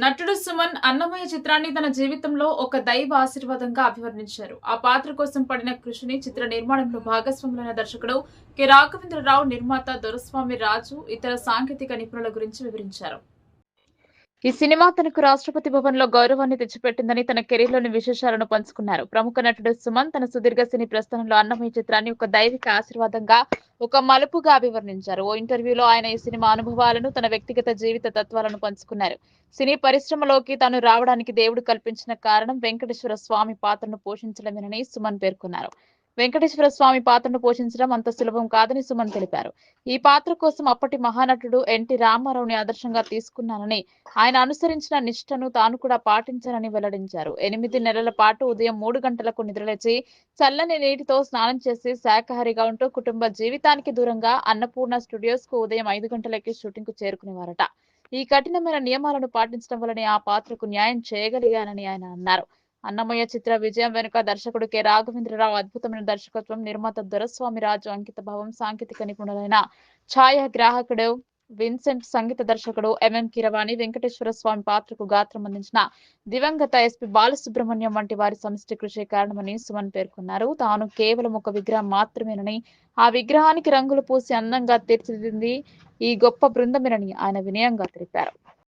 నటుడు సుమన్ అన్నమయ్య చిత్రాన్ని తన జీవితంలో ఒక దైవ ఆశీర్వాదంగా అభివర్ణించారు. ఆ పాత్ర కోసం పడిన కృషిని చిత్ర నిర్మాణంలో భాగస్వాములైన దర్శకుడు కె. రాఘవేంద్రరావు నిర్మాత దొరస్వామి రాజు ఇతర సాంకేతిక నిపుణుల గురించి వివరించారు. ఈ సినిమా తనకు రాష్ట్రపతి భవన్లో గౌరవాన్ని తెచ్చిపెట్టిందని తన కెరీర్లోని విశేషాలను పంచుకున్నారు. ప్రముఖ నటుడు సుమన్ తన సుదీర్ఘ సినీ ప్రస్థానంలో అన్నమయ్య చిత్రాన్ని ఒక దైవిక ఆశీర్వాదంగా ఒక మలుపుగా అభివర్ణించారు. ఓ ఇంటర్వ్యూలో ఆయన ఈ సినిమా అనుభవాలను తన వ్యక్తిగత జీవిత తత్వాలను పంచుకున్నారు. సినీ పరిశ్రమలోకి తాను రావడానికి దేవుడు కల్పించిన కారణం వెంకటేశ్వర స్వామి పాత్రను పోషించడమేనని సుమన్ పేర్కొన్నారు. వెంకటేశ్వర స్వామి పాత్రను పోషించడం అంత సులభం కాదని సుమన్ తెలిపారు. ఈ పాత్ర కోసం అప్పటి మహానటుడు ఎన్టీ రామారావుని ఆదర్శంగా తీసుకున్నానని ఆయన అనుసరించిన నిష్ఠను తాను కూడా పాటించానని వెల్లడించారు. ఎనిమిది నెలల పాటు ఉదయం మూడు గంటలకు నిద్రలేచి చల్లని నీటితో స్నానం చేసి శాకాహారిగా ఉంటూ కుటుంబ జీవితానికి దూరంగా అన్నపూర్ణ స్టూడియోస్కు ఉదయం ఐదు గంటలకి షూటింగ్కు చేరుకునేవారట. ఈ కఠినమైన నియమాలను పాటించడం వల్లనే ఆ పాత్రకు న్యాయం చేయగలిగానని ఆయన అన్నారు. అన్నమయ్య చిత్ర విజయం వెనుక దర్శకుడు కె రాఘవేంద్రరావు అద్భుతమైన దర్శకత్వం నిర్మాత దొరస్వామి రాజు అంకిత భావం సాంకేతిక నిపుణులైన ఛాయాగ్రాహకుడు విన్సెంట్ సంగీత దర్శకుడు ఎంఎం కిరవాణి వెంకటేశ్వర స్వామి పాత్రకు గాత్రం అందించిన దివంగత ఎస్పి బాలసుబ్రహ్మణ్యం వంటి వారి సమిష్టి కృషి కారణమని సుమన్ పేర్కొన్నారు. తాను కేవలం ఒక విగ్రహం మాత్రమేనని ఆ విగ్రహానికి రంగులు పూసి అందంగా తీర్చిదిద్దింది ఈ గొప్ప బృందమేనని ఆయన వినయంగా తెలిపారు.